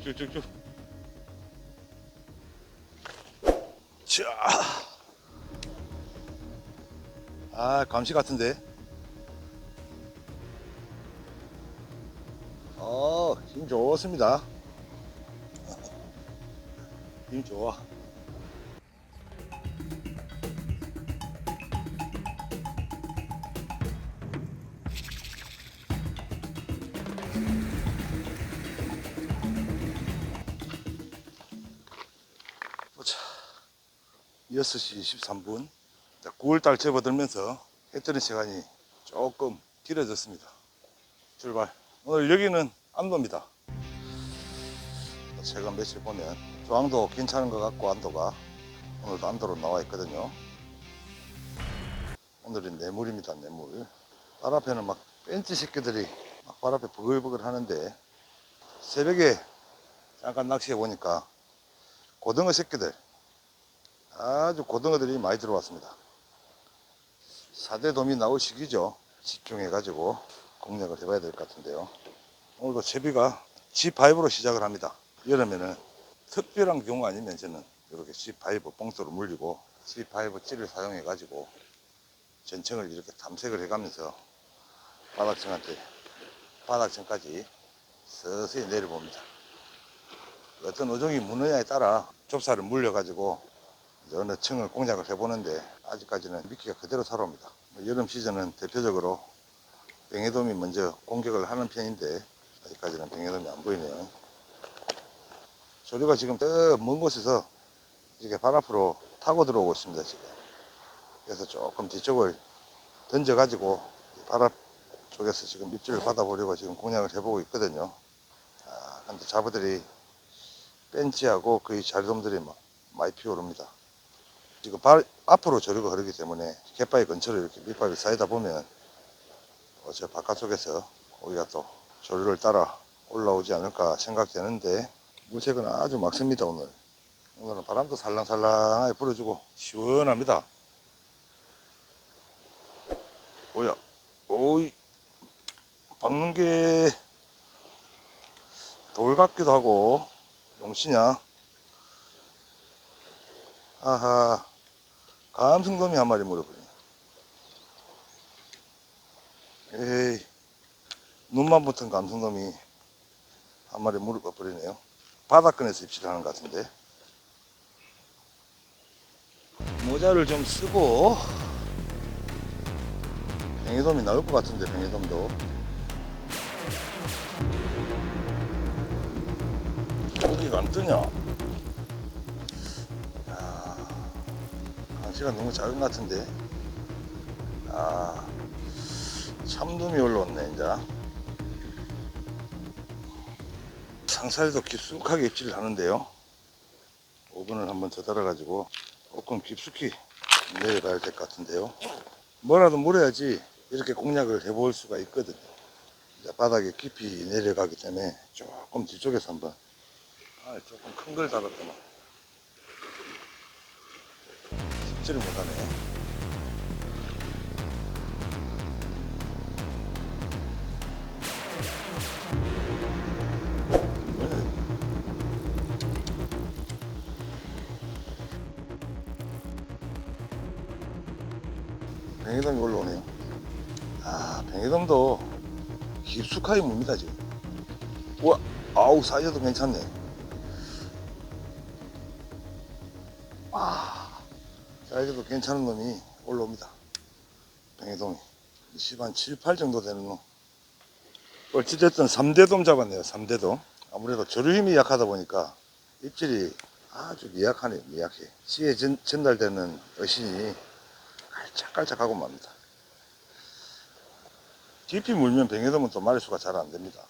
쭉쭉쭉쭉. 자. 아, 감시 같은데. 어, 힘 좋습니다. 힘 좋아. 6시 23분. 9월달 접어들면서 해 뜨는 시간이 조금 길어졌습니다. 출발. 오늘 여기는 안도입니다. 최근 며칠 보면 조항도 괜찮은 것 같고 안도가 오늘도 안도로 나와 있거든요. 오늘은 내물입니다. 내물. 발 앞에는 막 벤치 새끼들이 막 발 앞에 버글버글 하는데 새벽에 잠깐 낚시해 보니까 고등어 새끼들 아주 고등어들이 많이 들어왔습니다. 사대돔이 나올 시기죠. 집중해 가지고 공략을 해봐야 될 것 같은데요. 오늘도 채비가 G5로 시작을 합니다. 여름에는 특별한 경우 아니면 저는 이렇게 G5 뽕도로 물리고 G5 찌를 사용해 가지고 전층을 이렇게 탐색을 해가면서 바닥층한테 바닥층까지 서서히 내려봅니다. 어떤 어종이 무느냐에 따라 좁사를 물려가지고 어느 층을 공략을 해보는데 아직까지는 미끼가 그대로 살아옵니다. 뭐 여름 시즌은 대표적으로 뱅에돔이 먼저 공격을 하는 편인데 아직까지는 뱅에돔이 안 보이네요. 조류가 지금 저먼 곳에서 이렇게 발 앞으로 타고 들어오고 있습니다 지금. 그래서 조금 뒤쪽을 던져가지고 발 앞 쪽에서 지금 밑줄을 받아보려고 지금 공략을 해보고 있거든요. 아, 근데 자부들이 벤치하고 거의 자리돔들이 막 많이 피어오릅니다. 지금 발 앞으로 조류가 흐르기 때문에 갯바위 근처로 이렇게 밑밥이 쌓이다 보면 어, 저 바깥쪽에서 우리가 또 조류를 따라 올라오지 않을까 생각되는데 물색은 아주 막습니다 오늘. 오늘은 바람도 살랑살랑하게 불어주고 시원합니다. 뭐야? 오이 박는 게 돌 같기도 하고 용시냐 아하 감성돔이 한 마리 물어버리네. 에이 눈만 붙은 감성돔이 한 마리 물어버리네요. 바닥근에서 입질 하는 것 같은데. 모자를 좀 쓰고 뱅에돔이 나올 것 같은데 뱅에돔도. 고기가 안 뜨냐 강시가 너무 작은 것 같은데. 아 참돔이 올라왔네 이제. 상사에도 깊숙하게 입질을 하는데요. 5분을 한번 더 달아가지고 조금 깊숙이 내려가야 될 것 같은데요. 뭐라도 물어야지 이렇게 공략을 해볼 수가 있거든요. 이제 바닥에 깊이 내려가기 때문에 조금 뒤쪽에서 한번 아 조금 큰걸 달았더만 입질을 못하네 뱅에돔이 올라오네요. 아, 뱅에돔도 깊숙하게 묵니다, 지금. 우와, 아우, 사이즈도 괜찮네. 사이즈도 괜찮은 놈이 올라옵니다. 뱅에돔이. 10한 7, 8 정도 되는 놈. 어찌됐든 3대돔 잡았네요, 3대돔. 아무래도 조류 힘이 약하다 보니까 입질이 아주 미약하네요, 미약해. 시에 전, 전달되는 어신이 깔짝깔짝하고 맙니다. 깊이 물면 뱅에돔은 또 마리수가 잘 안 됩니다.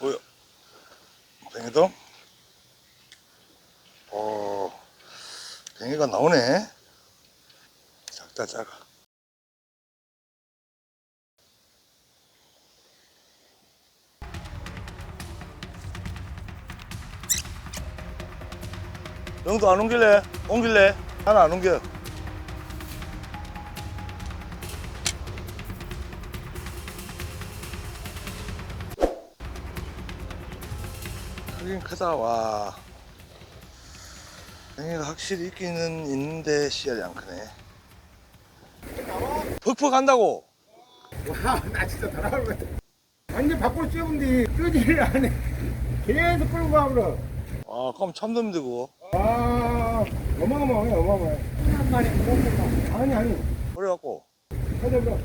뭐야? 뱅에돔? 뱅에가 나오네. 작다 작아. 영도 안 옮길래? 옮길래? 하나 안 옮겨. 크긴 크다 와 뱅이가 확실히 있기는 있는데 씨알이 안 크네 퍽퍽 한다고 와, 나 진짜 달아올 것 같아. 완전 밖으로 쬐운데 끄지를 안 해. 계속 끌고 가버려. 아 그럼 참돔 되고 아, 어마어마해, 어마어마해. 한 마리 먹었다. 아니, 아니. 그래갖고 찾아봐.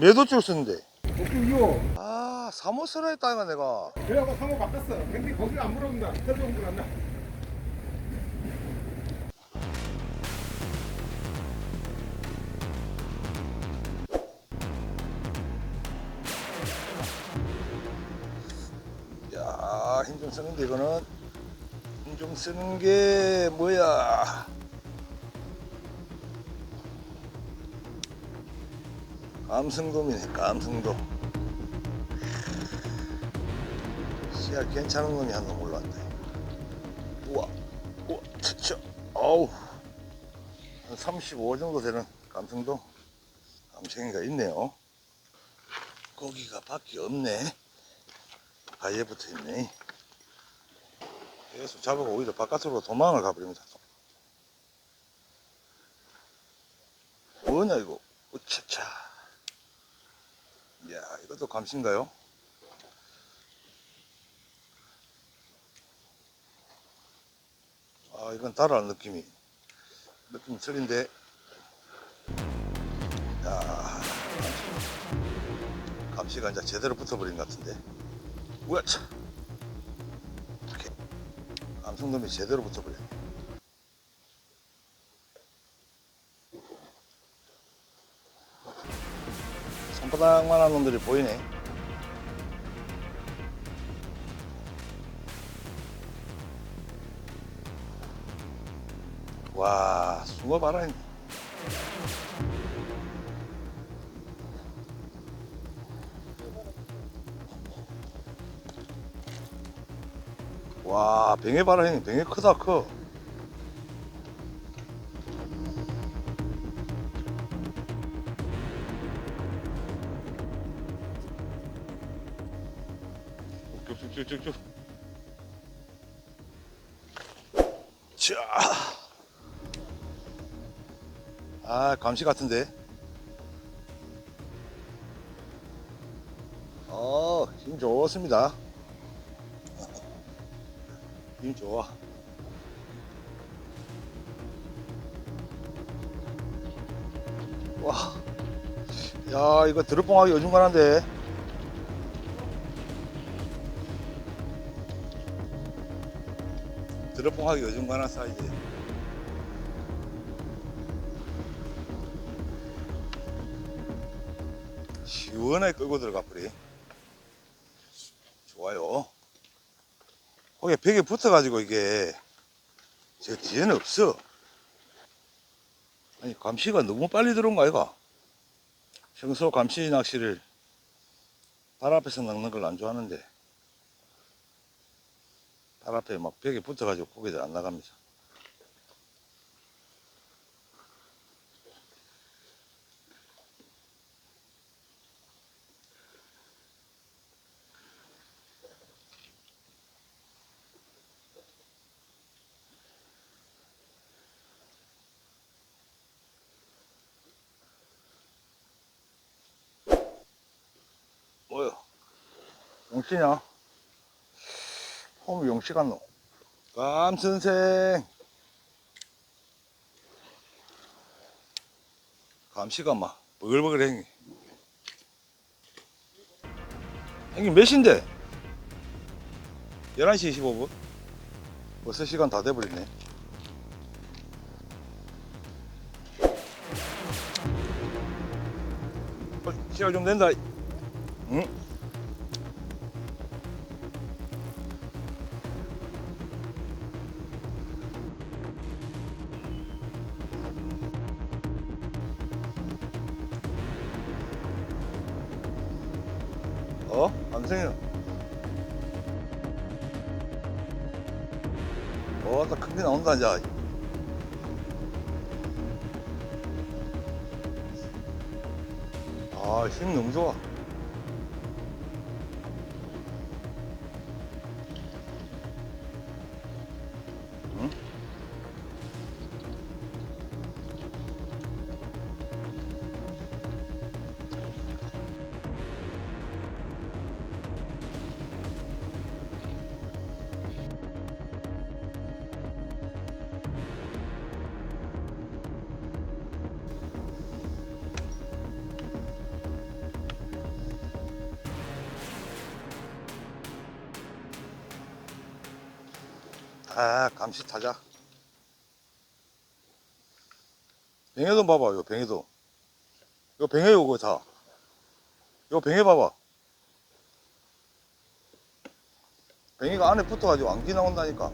매도줄 쓰는데. 아 사모스라 했다니까 내가 그래갖고 상호 바꿨어. 근데 거기 안 물어본다. 찾아온 줄 안다. 좀 쓰는데 이거는 힘좀 쓰는 게 뭐야? 감성돔이네, 감성돔. 씨알 괜찮은 놈이 한 놈 올라왔네. 우와, 우와, 차차, 아우. 한 35 정도 되는 감성돔. 감성이가 있네요. 고기가 밖에 없네. 바위에 붙어 있네. 계속 잡아가 오히려 바깥으로 도망을 가버립니다. 뭐냐 이거? 우차차. 이야 이것도 감시인가요? 아 이건 따라하는 느낌이 느낌이 틀린데. 야 감시. 감시가 이제 제대로 붙어버린 것 같은데. 우와 차. 감성돔이 제대로 붙어버려. 손바닥만한 놈들이 보이네. 와, 숭어 봐라. 와, 뱅에 봐라, 형님. 뱅에 크다, 커. 쭉쭉쭉쭉쭉. 자. 아, 감시 같은데. 어, 힘 좋습니다. 힘 좋아. 와. 야, 이거 드롭봉하기 어중간한데. 드롭봉하기 어중간한 사이즈. 시원하게 끌고 들어가 버리. 좋아요. 거기 벽에 붙어가지고 이게 저 뒤에는 없어. 아니 감시가 너무 빨리 들어온 거 아이가? 평소 감시 낚시를 발 앞에서 낚는 걸 안 좋아하는데 발 앞에 막 벽에 붙어가지고 고개들 안 나갑니다. 뭐요? 용씨냐? 홈 용씨 같노? 감 선생. 감시가 막 버글버글 행이. 형님 몇 시인데? 11시 25분? 벌써 시간 다 돼버리네. 어, 시간 좀 된다. 응? 어? 안생이요. 어, 나 큰게 나온다, 이제. 아, 힘 너무 좋아. 아 감시 타자. 뱅에도 봐봐 이거 뱅에도. 이거 뱅에 요거 다 이거 뱅에 봐봐. 뱅이가 안에 붙어가지고 안기 나온다니까